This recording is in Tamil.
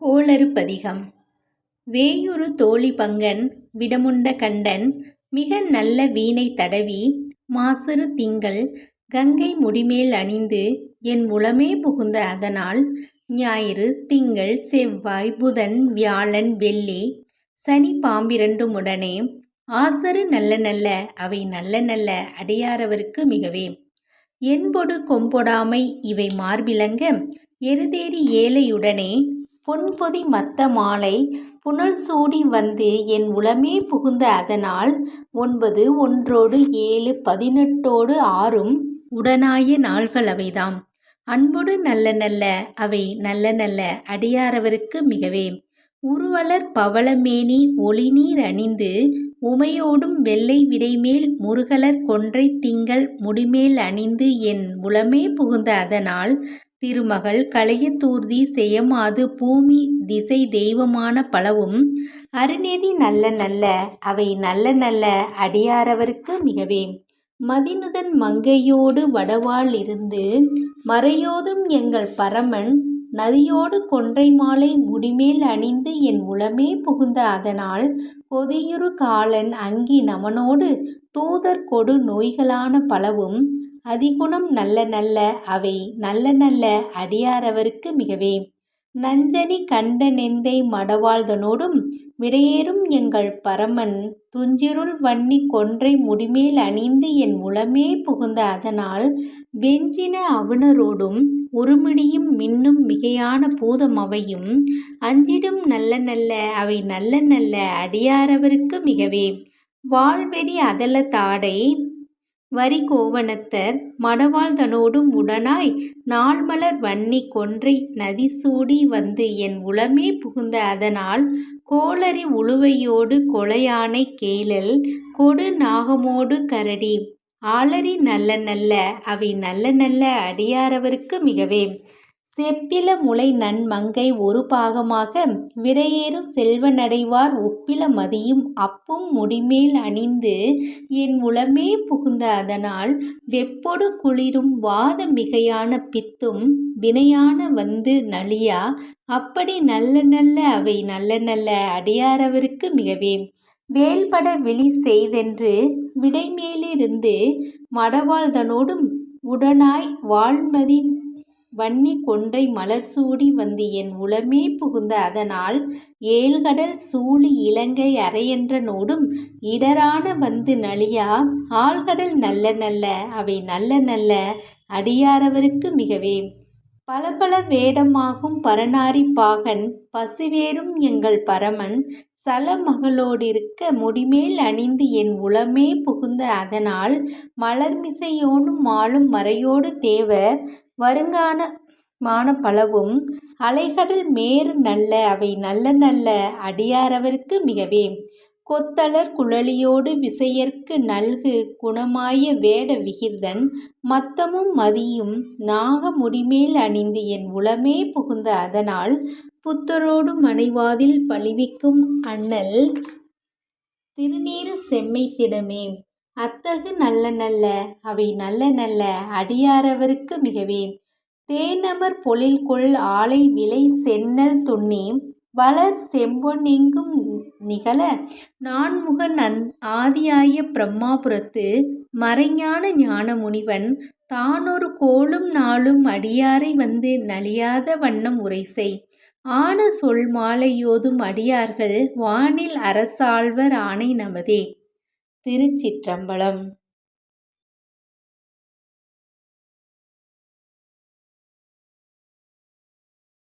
கோளறு பதிகம் வேயுறு தோழி பங்கன் விடமுண்ட கண்டன் மிக நல்ல வீணை தடவி மாசறு திங்கள் கங்கை முடிமேல் அணிந்து என் உளமே புகுந்த அதனால் ஞாயிறு திங்கள் செவ்வாய் புதன் வியாழன் வெள்ளி சனி பாம்பிரண்டும் உடனே ஆசரு நல்ல நல்ல அவை நல்ல நல்ல அடையாரவருக்கு மிகவே. என்பொடு கொம்பொடாமை இவை மார்பிலங்க எருதேறி ஏழையுடனே பொன்பொதி மத்த மாலை புனல் சூடி வந்து என் உளமே புகுந்த அதனால் ஒன்பது ஒன்றோடு ஏழு பதினெட்டோடு ஆறும் உடனாய நாள்கள் அவைதாம். அன்போடு நல்ல நல்ல அவை நல்ல நல்ல அடியாரவருக்கு மிகவே. உருவலர் பவளமேனி ஒளிநீர் அணிந்து உமையோடும் வெள்ளை விடைமேல் முருகலர் கொன்றை திங்கள் முடிமேல் அணிந்து என் உளமே புகுந்த அதனால் திருமகள் களையத்தூர்தி செயமாது பூமி திசை தெய்வமான பலவும் அருநெறி நல்ல நல்ல அவை நல்ல நல்ல அடியாரவருக்கு மிகவே. மதினுதன் மங்கையோடு வடவாள் இருந்து மறையோதும் எங்கள் பரமன் நதியோடு கொன்றை மாலை முடிமேல் அணிந்து என் உளமே புகுந்த அதனால் கொதியுறு காலன் அங்கி நமனோடு தூதர் கொடு நோய்களான பலவும் அதிகுணம் நல்ல நல்ல அவை நல்ல நல்ல அடியாரவருக்கு மிகவே. நஞ்சனி கண்ட நெந்தை மடவாழ்தனோடும் விரையேறும் எங்கள் பரமன். துஞ்சிருள் வன்னி கொன்றை முடிமேல் அணிந்து என் உளமே புகுந்த அதனால் வெஞ்சின அவுணரோடும் உருமிடியும் மின்னும் மிகையான பூதம் அவையும் அஞ்சிடும் நல்ல நல்ல அவை நல்ல நல்ல அடியாரவருக்கு மிகவே. வாழ்வெறி அதல தாடை வரிகோவணத்தர் மடவாழ்தனோடும் உடனாய் நாள்மலர் வன்னி கொன்றை நதி சூடி வந்து என் உளமே புகுந்த அதனால் கோளரி உழுவையோடு கொலையானை கேளல் கொடு நாகமோடு கரடி. ஆளரி நல்ல நல்ல அவை நல்ல நல்ல அடியாரவருக்கு மிகவே. செப்பில முளை நன்மங்கை ஒரு பாகமாக விரையேறும் செல்வனடைவார் ஒப்பில மதியும் அப்பும் முடிமேல் அணிந்து என் உளமே புகுந்த அதனால் வெப்பொடு குளிரும் வாத மிகையான பித்தும் வினையான வந்து நலியா? அப்படி நல்ல நல்ல அவை நல்ல நல்ல அடியாரவருக்கு மிகவே. வேல்பட விழி செய்தென்று விடைமேலிருந்து மடவாழ்தனோடும் உடனாய் வாழ்மதி வன்னி கொன்றை மலர் சூடி வந்து என் உளமே புகுந்த அதனால் ஏழ்கடல் சூழி இலங்கை அரையென்றனோடும் இடரான வந்து நலியா ஆழ்கடல் நல்ல நல்ல அவை நல்ல நல்ல அடியாரவருக்கு மிகவே. பல பல வேடமாகும் பரநாரி பாகன் பசிவேறும் எங்கள் பரமன் சலமகளோடிருக்க முடிமேல் அணிந்து என் உளமே புகுந்த அதனால் மலர்மிசையோனும் மாலும் மறையோடு தேவர் வருங்கான மான பலவும் அலைகடல் மேறு நல்ல அவை நல்ல நல்ல அடியாரவர்க்கு மிகவே. கொத்தலர் குழலியோடு விசையர்க்கு நல்கு குணமாய வேட விகிர்தன் மத்தமும் மதியும் நாக முடிமேல் அணிந்து என் உளமே புகுந்த அதனால் புத்தரோடு மனைவாதில் பழிவிக்கும் அண்ணல் திருநீறு செம்மைத்திடமே. அத்தகு நல்ல நல்ல அவை நல்ல நல்ல அடியாரவருக்கு மிகவே. தேனமர் பொழில்கொள் ஆலை விலை சென்னல் துண்ணி வளர் செம்பொன்னெங்கும் நிகழ. நான்முகன் அந் ஆதியாய பிரம்மாபுரத்து மறைஞான ஞான முனிவன் தானொரு கோளும் நாளும் அடியாரை வந்து நலியாத வண்ணம் உரைசெய் ஆன சொல் மாலையோதும் அடியார்கள் வானில் அரசாழ்வர் ஆணை நமதே. திருச்சிற்றம்பலம்.